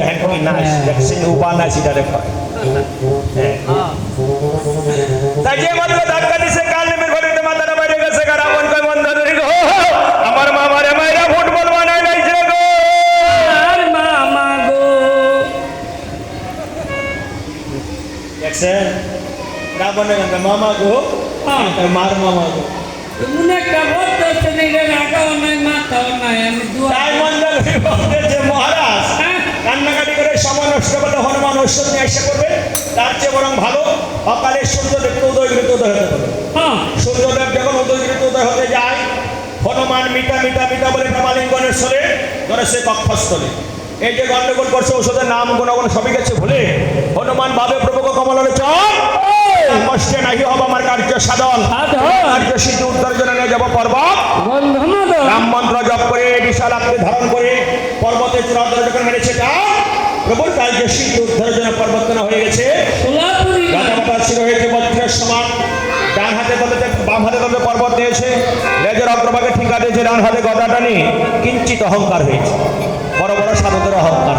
দেখেন কি নাচ দেখছেন উপা নাচ এটা দেখো হ্যাঁ। তাই যে মাত্র ধাক্কা দিছে কাল নেমের ঘরেতে মাথাটা বাইরে গেছে কারাবন কয় বন্ধ ধরে আমার মামারে মাইরা ফুটবল বানায় নাইছে গো আর মামা গো দেখছেন রাবণের মামা গো মার মামা গো তুমি একটা হচ্ছে নিজে রাখাও নাই মাথাও নাই আমি দুয়া তাই মন্ডল ঐশ্বর নিয়ে এসে করবে তার চেয়ে বরং ভালো অকালে সূর্য দেখতে উদয় হতে পারে। হ্যাঁ। সূর্যদেব যখন উদয় গৃত উদয় হতে যায় হনুমান মিটা মিটা মিটা বলে প্রেমালিঙ্গনের স্বরে সে কক্ষস্থলে। এই যে গন্ডগোল করছে ওষুধের নাম গুণগুণ সবই গেছে ভুলে। হনুমান ভাবে প্রভুক কমলের চল। কষ্টে নাহি হব আমার কার্য সাধন। কার্য সিদ্ধি উত্তর জন্য নিয়ে যাব পর্বত। রাম মন্ত্র জপ করে বিশাল আকৃতি ধারণ করে পর্বতের চূড়ান্তরে যখন মেরেছে তা প্রবল কার্য সিদ্ধি উদ্ধারের জন্য পর্বতনা হয়ে গেছে। সোলাপুরি। রাজা হয়েছে বজ্রের সমান। ডান হাতে তলে বাম হাতে তলে পর্বত দিয়েছে লেজের অগ্রভাগে ঠিকা দিয়েছে ডান হাতে গদাটা নিয়ে কিঞ্চিত অহংকার হয়েছে। বড় বড় সাধুদের অহংকার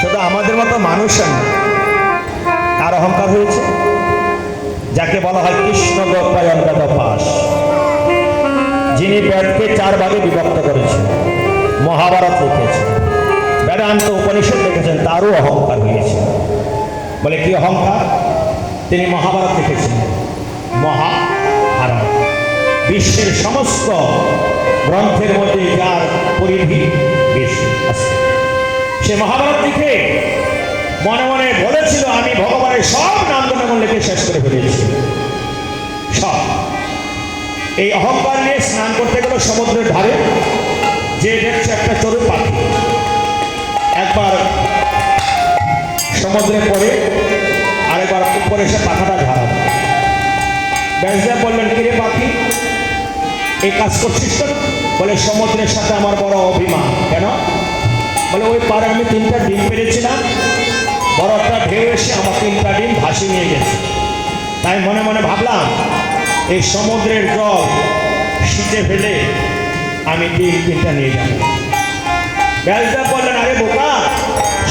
শুধু আমাদের মতো মানুষ কার অহংকার হয়েছে। যাকে বলা হয় কৃষ্ণ গোপায়নগত পাশ। যিনি বেদকে চার ভাগে বিভক্ত করেছেন। মহাভারত লিখেছেন বেদান্ত উপনিষদ লিখেছেন, তারও অহংকার হয়েছে। বলে কি অহংকার? তিনি মহাভারত লিখেছেন, মহাভারত। বিশ্বের সমস্ত গ্রন্থের মধ্যে যার পরিধি বেশি আছে। সে মহাভারত লিখে মনে মনে বলেছিল, আমি ভগবানের সব নাম গুণগুণ লিখে শেষ করে ফেলেছি। সব। এই অহংকার নিয়ে স্নান করতে গেল সমুদ্রের ধারে, যে দেখছে একটা চড়ুই পাখি একবার সমুদ্রে পড়ে আরেকবার উপরে এসে পাখাটা ঝাড়া ব্যাসদেব বললেন, কিরে পাখি এই কাজ করছিস কেন? বলে, সমুদ্রের সাথে আমার বড় অভিমান। কেন? বলে, ওই পারে আমি তিনটা ডিম পেরেছিলাম বড় একটা ঢেউ এসে আমার তিনটা ডিম ভাসিয়ে নিয়ে গেছে। তাই মনে মনে ভাবলাম, এই সমুদ্রের জল শীতে ফেলে আমি ডিম তিনটা নিয়ে যাব। ব্যাসদেব বললেন আরে বোকা,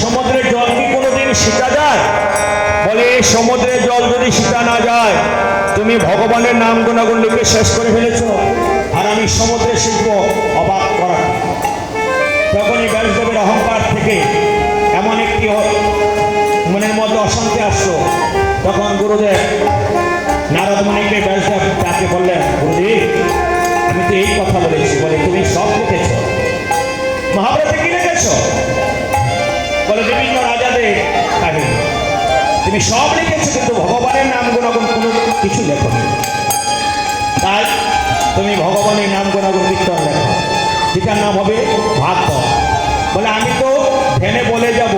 সমুদ্রের জল কি কোনোদিন শীতা যায়? বলে সমুদ্রের জল যদি শীতা না যায়, তুমি ভগবানের নাম গুণাগুণ লিখে শেষ করে ফেলেছো আর আমি সমুদ্রে শিল্প অবাক করা। তখনই ব্যাসদেবের অহংকার থেকে এমন একটি মনের মধ্যে অশান্তি আসলো। তখন গুরুদেব নারদ মণিকে ব্যাসদেব তাকে বললেন গুরুদেব আমি তো এই কথা বলেছি, বলে তুমি সব লিখেছ মহাভারতে তুমি সব লিখেছো, কিন্তু ভগবানের নাম গুণাগুণ কোনো কিছু লেখো তাই তুমি ভগবানের নাম গুণাগুণ কীর্তন লেখো। যেটার নাম হবে ভাগবত। বলে, আমি তো ধ্যানে বলে যাব।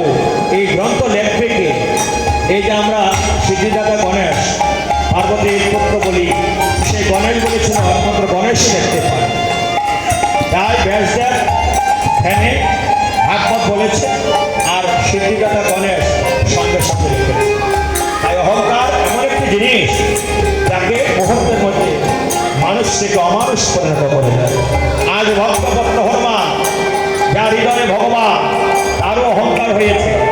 এই গ্রন্থ লেখবে কে? এই যে আমরা সিদ্ধিদাতা গণেশ, পার্বতীর পুত্র বলি সেই গণেশ বলেছিল একমাত্র গণেশই লিখতে পারে। তাই ব্যাসদেব ধ্যানে ভাগবত বলেছে, আর সিদ্ধিদাতা গণেশ থেকে অমানুষ পরিণত করে আজ ভক্ত ভক্ত হনুমান যার হৃদয়ে ভগবান তারও অহংকার হয়েছে।